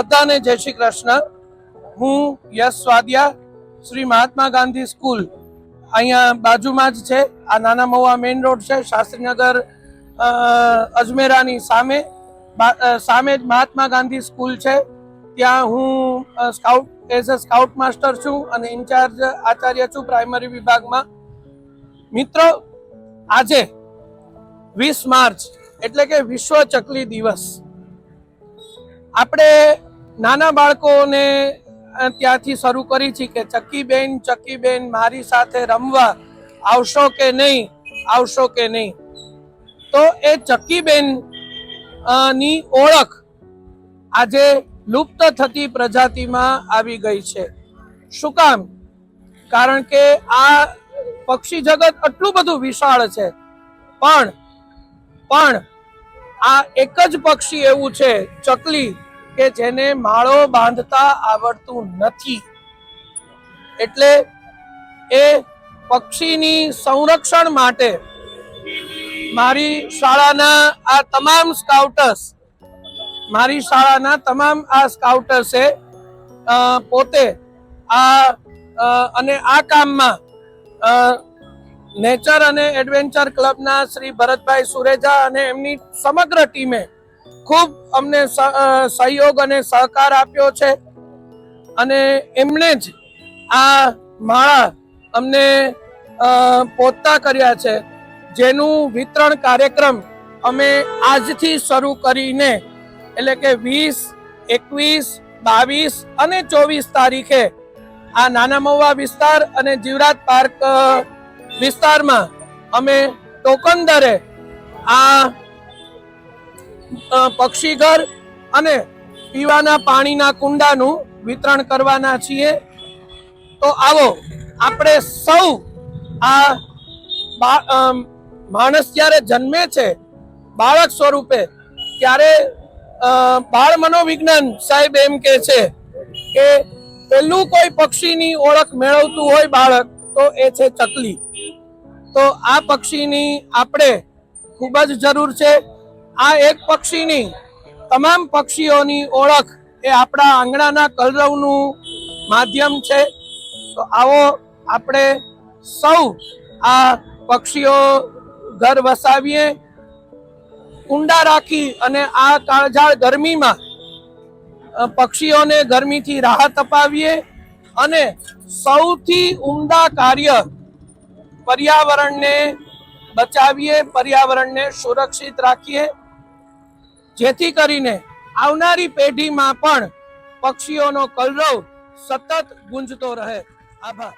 બધાને જય શ્રી કૃષ્ણ. હું યશ સ્વાદિયા, શ્રી મહાત્મા ગાંધી સ્કૂલ. અહીંયા બાજુમાં જ છે, આ નાના મહુવા મેઇન રોડ છે, શાસ્ત્રીનગર અજમેરાની સામે. સામે જ મહાત્મા ગાંધી સ્કૂલ છે. ત્યાં હું scout, as a scout master છું અને ઇન્ચાર્જ આચાર્ય છું પ્રાઇમરી વિભાગમાં. મિત્રો, આજે વીસ માર્ચ, એટલે કે વિશ્વ ચકલી દિવસ. આપણે નાના બાળકોને ત્યાંથી શરૂ કરી છે કે ચક્કીબેન ચક્કીબેન મારી સાથે રમવા આવશો કે નહીં? આવશો કે નહીં? તો એ ચક્કીબેનની ઓળખ આજે લુપ્ત થતી પ્રજાતિમાં આવી ગઈ છે. શું કામ? કારણ કે આ પક્ષી જગત આટલું બધું વિશાળ છે. પણ પણ આ એક જ પક્ષી એવું છે, ચકલી. કે જેને માળો બાંધતા આવડતું નથી. એટલે એ પક્ષીની સંરક્ષણ માટે મારી શાળાના આ તમામ સ્કાઉટર્સ મારી શાળાના તમામ આ સ્કાઉટર્સે પોતે આ અને આ કામમાં નેચર અને એડવેન્ચર ક્લબના શ્રી ભરતભાઈ સુરેજા અને એમની સમગ્ર ટીમે ખૂબ અમને સહયોગ અને સહકાર આપ્યો છે. અને એમણે જ આ માળા અમને પોતા કર્યા છે. જેનું વિતરણ કાર્યક્રમ અમે આજથી શરૂ કરીને, એટલે કે વીસ, એકવીસ, બાવીસ અને ચોવીસ તારીખે આ નાના મહુવા વિસ્તાર અને જીવરાજ પાર્ક વિસ્તારમાં અમે ટોકન દરે આ પક્ષીઘર અને પીવાના પાણીના કુંડાનું વિતરણ કરવાના છીએ. તો આવો, આપણે સૌ આ માણસ જ્યારે જન્મે છે, બાળક સ્વરૂપે, ત્યારે બાળ મનોવિજ્ઞાન સાહેબ એમ કે છે કે પેલું કોઈ પક્ષીની ઓળખ મેળવતું હોય બાળક, તો એ છે ચકલી. તો આ પક્ષીની આપણે ખૂબ જ જરૂર છે. આ એક પક્ષીની તમામ પક્ષીઓની ઓળખ એ આપણા આંગણાના કલરવનું માધ્યમ છે. તો આવો આપણે સૌ આ પક્ષીઓ ઘર વસાવીએ. કુંડા રાખી અને આ કાળઝાળ ગરમીમાં પક્ષીઓને ગરમીથી રાહત અપાવીએ અને સૌથી ઉમદા કાર્ય પર્યાવરણને બચાવીએ, પર્યાવરણને સુરક્ષિત રાખીએ. જેથી કરીને આવનારી પેઢીમાં પણ પક્ષીઓનો કલરવ સતત ગુંજતો રહે. આભાર.